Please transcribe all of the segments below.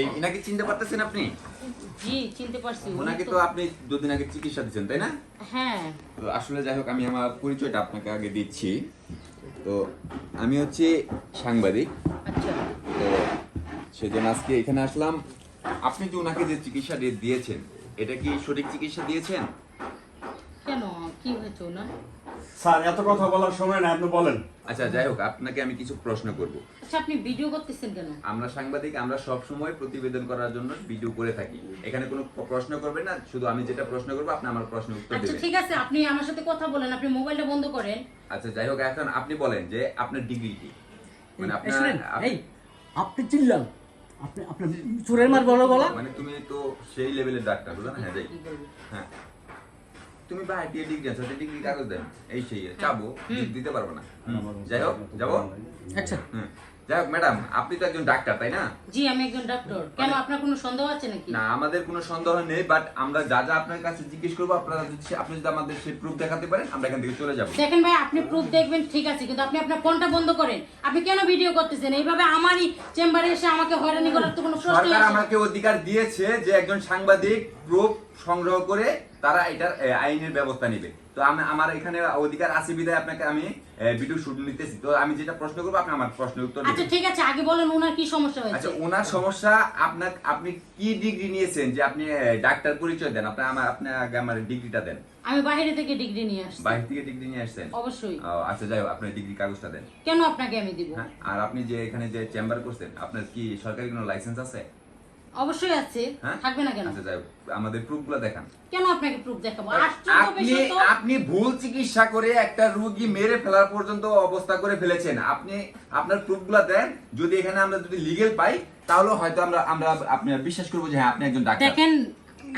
ইনাকে চিনতে পারতেছেন আপনি? জি চিনতে পারছি। ওনাকে তো- আপনি দুদিন আগে চিকিৎসা দিচ্ছেন তাই না? হ্যাঁ। তো আসলে যাই হোক আমি আমার পরিচয়টা আপনাকে আগে দিচ্ছি। তো আমি হচ্ছে সাংবাদিক। আচ্ছা। তো সেজন্য আজকে এখানে আসলাম। আপনি যে ওনাকে যে চিকিৎসা দিয়ে- দিয়েছেন এটা কি সঠিক চিকিৎসা দিয়েছেন? কেন? কি হয়েছে ওনার? স্যার এত কথা বলার সময় না আপনি বলেন। আচ্ছা যাই হোক আপনাকে আমি কিছু প্রশ্ন করব। আচ্ছা আপনি ভিডিও করতেছেন কেন? আমরা সাংবাদিক আমরা সব সময় প্রতিবেদন করার জন্য ভিডিও করে থাকি। এখানে কোনো প্রশ্ন করবেন না শুধু আমি যেটা প্রশ্ন করব আপনি আমার প্রশ্নের উত্তর আচ্ছা ঠিক আছে আপনি আমার সাথে কথা বলেন আপনি মোবাইলটা বন্ধ করেন। আচ্ছা যাই হোক এখন আপনি বলেন যে আপনার ডিগ্রি কি? মানে আপনার শুনেন, এই আপনি চিনলাম আপনি আপনার চোরের মার বড় গলা মানে তুমি তো সেই লেভেলের ডাক্তার বুঝলো না হ্যাঁ যাই। হ্যাঁ। তুমি বা আইটিআই ডিগ্রি আছে ডিগ্রি কাগজ দেন। এই সেই চাবো দিতে পারব না। যাই হোক যাব? আচ্ছা। যাই হোক ম্যাডাম আপনি তো একজন ডাক্তার তাই না? জি আমি একজন ডাক্তার। কেন আপনার কোনো সন্দেহ আছে নাকি? না আমাদের কোনো সন্দেহ নেই বাট আমরা যা যা আপনার কাছে জিজ্ঞেস করব আপনারা যদি আপনি যদি আমাদের সেই প্রুফ দেখাতে পারেন আমরা এখান থেকে চলে যাব। দেখেন ভাই আপনি প্রুফ দেখবেন ঠিক আছে কিন্তু আপনি আপনার ফোনটা বন্ধ করেন। আপনি কেন ভিডিও করতেছেন? এইভাবে আমারই চেম্বারে এসে আমাকে হয়রানি করার তো কোনো সরকার আমাকে অধিকার দিয়েছে যে একজন সাংবাদিক প্রুফ সংগ্রহ করে তারা এটার আইনের ব্যবস্থা নেবে। তো আমি আমার এখানে অধিকার আছে বিধায় আপনাকে আমি ভিডিও শুট নিতেছি। তো আমি যেটা প্রশ্ন করব আপনি আমার প্রশ্নের উত্তর আচ্ছা ঠিক আছে আগে বলেন ওনার কি সমস্যা হয়েছে। আচ্ছা ওনার সমস্যা আপনার আপনি কি ডিগ্রি নিয়েছেন যে আপনি ডাক্তার পরিচয় দেন? আপনি আমার আপনি আগে আমার ডিগ্রিটা দেন। আমি বাইরে থেকে ডিগ্রি নিয়ে আসছি। বাইরে থেকে ডিগ্রি নিয়ে আসছেন? অবশ্যই। আচ্ছা যাই হোক আপনার ডিগ্রি কাগজটা দেন। কেন আপনাকে আমি দিব? হ্যাঁ আর আপনি যে এখানে যে চেম্বার করছেন আপনার কি সরকারি কোনো লাইসেন্স আছে? অবশ্যই আছে হ্যাঁ? থাকবে না কেন? আচ্ছা আমাদের প্রুফগুলো দেখান। কেন আপনাকে প্রুফ দেখাবো? আপনি আপনি ভুল চিকিৎসা করে একটা রোগী মেরে ফেলার পর্যন্ত অবস্থা করে ফেলেছেন। আপনি আপনার প্রুফগুলো দেন যদি এখানে আমরা যদি লিগেল পাই তাহলে হয়তো আমরা আমরা আপনি বিশ্বাস করব যে হ্যাঁ আপনি একজন ডাক্তার। দেখেন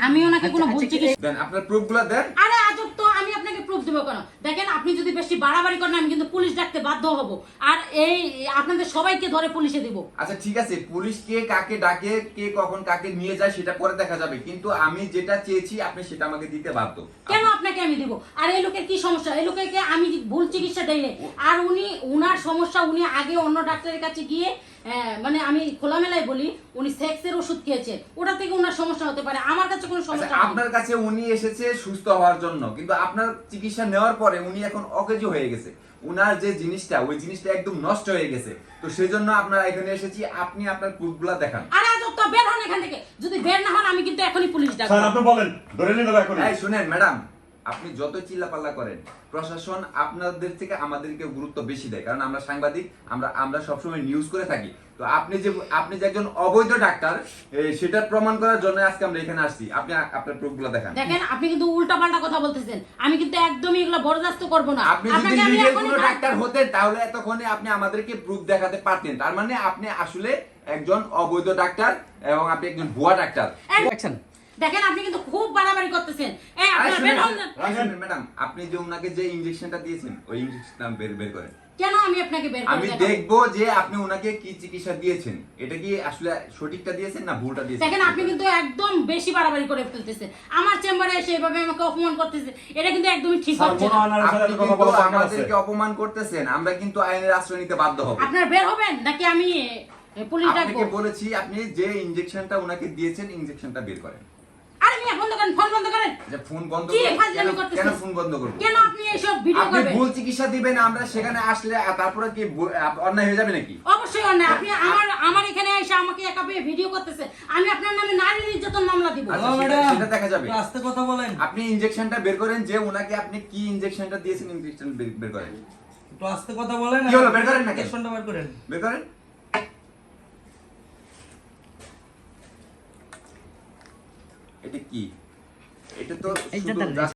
আমি ওনাকে কোনো ভুল চিকিৎসা দেন আপনার প্রুফগুলো দেন। আরে আজব তো আমি আপনাকে প্রুফ দেবো কেন? দেখেন আপনি যদি বেশি বাড়াবাড়ি করেন আমি কিন্তু পুলিশ ডাকতে বাধ্য হব। আর এই আপনাদের সবাইকে ধরে পুলিশে দিব। আচ্ছা ঠিক আছে পুলিশ কে কাকে ডাকে কে কখন কাকে নিয়ে যায় সেটা পরে দেখা যাবে। কিন্তু আমি যেটা চেয়েছি আপনি সেটা আমাকে দিতে বাধ্য। কেন আপনাকে আমি দিব? আর এই লোকের কি সমস্যা? এই লোকেরকে আমি ভুল চিকিৎসা দেই আর উনি উনার সমস্যা উনি আগে অন্য ডাক্তারের কাছে গিয়ে মানে আমি খোলামেলায় বলি উনি সেক্সের ওষুধ খেয়েছে ওটা থেকে উনার সমস্যা হতে পারে। আমার কাছে কোনো আচ্ছা, সমস্যা আপনার কাছে উনি এসেছে সুস্থ হওয়ার জন্য। কিন্তু আপনার চিকিৎসা নেওয়ার পরে উনি এখন অকেজো হয়ে গেছে। উনার যে জিনিসটা ওই জিনিসটা একদম নষ্ট হয়ে গেছে। তো সেই জন্য আপনারা এখানে এসেছি আপনি আপনার প্রুফগুলা দেখান। আরে আজব তো বের হন এখান থেকে। যদি বের না হন আমি কিন্তু এখনই পুলিশ স্যার আপনি বলেন ধরে নিন এখন এই শুনেন ম্যাডাম আপনি যত চিল্লাপাল্লা করেন প্রশাসন আপনাদের থেকে আমাদেরকে গুরুত্ব বেশি দেয়। কারণ আমরা সাংবাদিক আমরা আমরা সবসময় নিউজ করে থাকি। তো আপনি যে আপনি যে একজন অবৈধ ডাক্তার এ, সেটা প্রমাণ করার জন্য আজকে আমরা এখানে আসছি। আপনি আপনার প্রুফগুলো দেখান। দেখেন আপনি কিন্তু উল্টা পাল্টা কথা বলতেছেন। আমি কিন্তু একদমই এগুলো বরদাস্ত করব না। আপনি যদি এখনই কোনো ডাক্তার হতেন তাহলে এতক্ষণে আপনি আমাদেরকে প্রুফ দেখাতে পারতেন। তার মানে আপনি আসলে একজন অবৈধ ডাক্তার এবং আপনি একজন ভুয়া ডাক্তার। দেখছেন? দেখেন আপনি কিন্তু খুব বাড়াবাড়ি করতেছেন। এই আপনার ম্যাডাম আপনি যে ওনাকে যে ইনজেকশনটা দিয়েছেন ওই ইনজেকশনটা বের বের করেন। কেন আমি আপনাকে বের আমি দেখাবো? যে আপনি ওনাকে কি চিকিৎসা দিয়েছেন। এটা কি আসলে সঠিকটা দিয়েছেন না ভুলটা দিয়েছেন? দেখেন আপনি কিন্তু একদম বেশি বাড়াবাড়ি করে ফেলতেছেন। আমার চেম্বারে এসে এভাবে আমাকে অপমান করতেছে এটা কিন্তু একদমই ঠিক হচ্ছে না। আপনি কিন্তু আমাদেরকে অপমান করতেছেন আমরা কিন্তু আইনের আশ্রয় নিতে বাধ্য হব। আপনার বের হবেন নাকি আমি পুলিশ ডাকবো আপনাকে বলেছি আপনি যে ইনজেকশনটা ওনাকে দিয়েছেন ইনজেকশনটা বের করেন। করেন ফোন বন্ধ করেন। যে ফোন বন্ধ কি ফাজলামি কেন- করতেছেন? কেন ফোন বন্ধ করব? কেন আপনি এইসব ভিডিও আপনি ভুল চিকিৎসা দিবেন আমরা সেখানে আসলে তারপরে কি অন্যায় হয়ে যাবে নাকি? অবশ্যই অন্যায়। আপনি আমার আমার এখানে এসে আমাকে একা পেয়ে ভিডিও করতেছে। আমি আপনার নামে নারী নির্যাতন মামলা দিব। আচ্ছা, সেটা- দেখা যাবে। আস্তে কথা বলেন। আপনি ইনজেকশনটা বের করেন যে ওনাকে আপনি কি ইনজেকশনটা দিয়েছেন ইনজেকশন বের করেন। একটু আস্তে কথা বলেন। কি হলো, বের করেন না ইনজেকশনটা বের করেন। বের করেন। এটা কি? এটা তো এইটা শুধু দেন। just